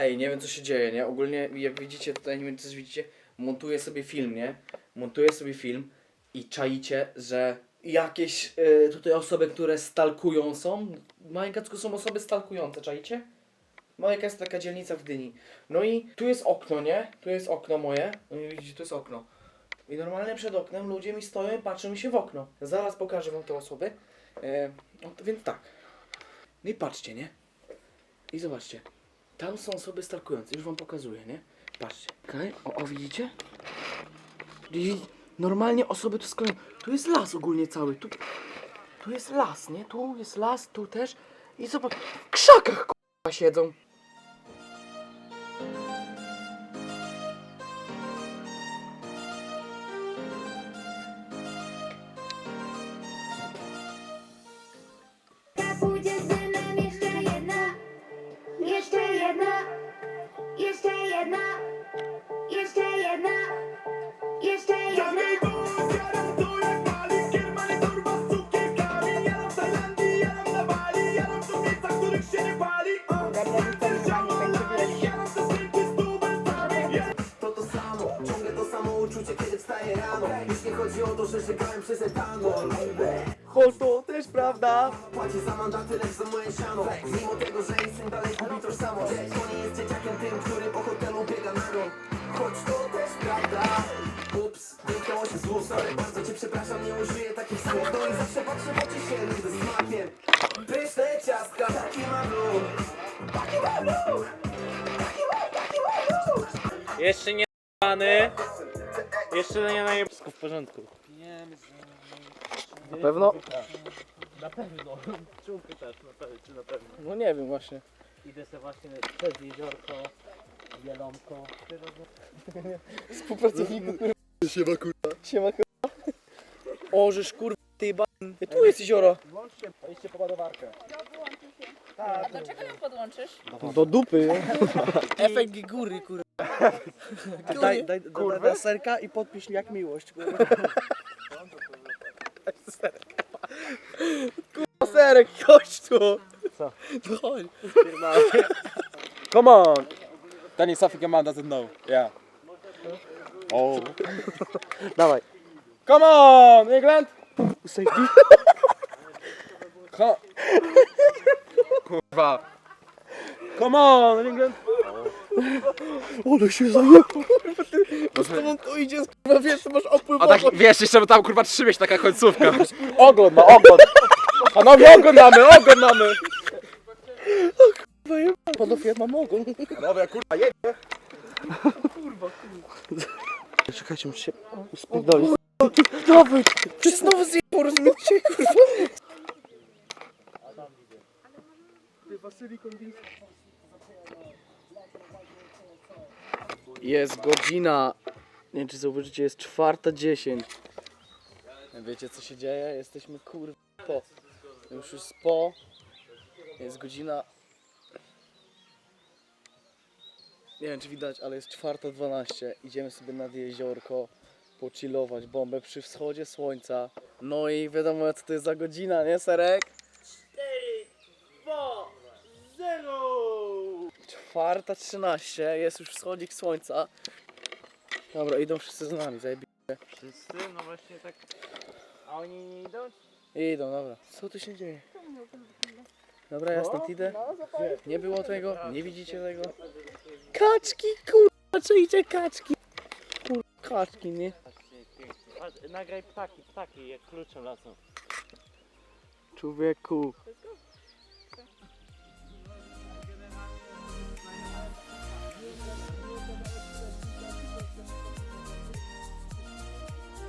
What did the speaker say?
Ej, nie wiem co się dzieje, nie? Ogólnie jak widzicie tutaj, nie wiem czy coś widzicie, montuję sobie film, nie? Montuję sobie film i czaicie, że jakieś y, tutaj osoby, które stalkują są, w Majkacku są osoby stalkujące, czaicie? Majka jest taka dzielnica w Gdyni. No i tu jest okno, nie? Tu jest okno moje. No i widzicie, tu jest okno. I normalnie przed oknem ludzie mi stoją i patrzą mi się w okno. Zaraz pokażę wam te osoby. E, no więc tak. No i patrzcie, nie? I zobaczcie. Tam są osoby stalkujące. Już wam pokazuję, nie? Patrzcie. Okay? O, o, widzicie? Normalnie osoby tu skają. Tu jest las ogólnie cały. Tu, tu jest las, nie? Tu jest las, tu też. I zobacz, w krzakach k***a siedzą. Że żegałem przez etanol. Hol, to też prawda. Płaci za mandaty, lecz za moje siano. Mimo tego, że syn dalej gubi tożsamość To nie jest dzieciakiem tym, który po hotelu biega na nią Choć to też prawda. Ups, wymknęło się z ust Sorry, bardzo cię przepraszam, nie użyję takich słów. No i zawsze patrzę w oczy się ze smakiem Pyszne ciastka, taki ma blue Taki ma blue Taki ma, taki ma blue Jeszcze nie. Jeszcze nie na Wszystko w porządku. Na pewno? Na pewno. Czemu pytasz na pewno, czy na pewno? No nie wiem właśnie. Idę sobie właśnie przez jeziorko, Jelonko. Współpracowniku. Siema kurwa. Siema kurwa. O, żeż kurwa, ty ba... Tu jest jezioro. Włączcie, idźcie po ładowarkę. Dlaczego ją podłączysz? Do dupy. Efekt góry, kurwa. Daj, daj, daj, daj serka i podpisz jak miłość, kurwa. Serek, chodź tu. Co? Chodź. Come on! Danny Suffolk man doesn't know. Yeah. Oh. Dawaj. Come on, England! Safety. Come. Kurwa. Come on, England! Ole się zajebał, kurwa, z tobą to idzie, kurwa, wiesz, masz opływ A tak, wiesz, jeszcze tam kurwa trzymać taka końcówka. Ogon ma, ogon! Panowie, ogon mamy, ogon mamy! Panowie, mam ogon. Dobra, kurwa, jedź. Czekajcie, muszę się uspierdolić. Dawaj, ty znowu zjebał, rozumiecie, kurwa? Jest godzina, nie wiem czy zauważycie, jest czwarta dziesięć. Wiecie co się dzieje? Jesteśmy kurwa po. Już jest po. Jest godzina... Nie wiem czy widać, ale jest czwarta dwanaście. Idziemy sobie nad jeziorko, pochillować bombę przy wschodzie słońca. No i wiadomo co to jest za godzina, nie Serek? 0! Czwarta trzynaście, jest już wschodzik słońca. Dobra, idą wszyscy z nami, zajebiście. Wszyscy? No właśnie tak. A oni nie idą? Idą, dobra. Co tu się dzieje? Dobra, ja stąd idę. Nie było tego, nie widzicie tego. Kaczki, kurwa, czy idzie kaczki? Kurwa, kaczki, nie? Patrz, Nagraj ptaki, ptaki jak kluczem lasą. Człowieku.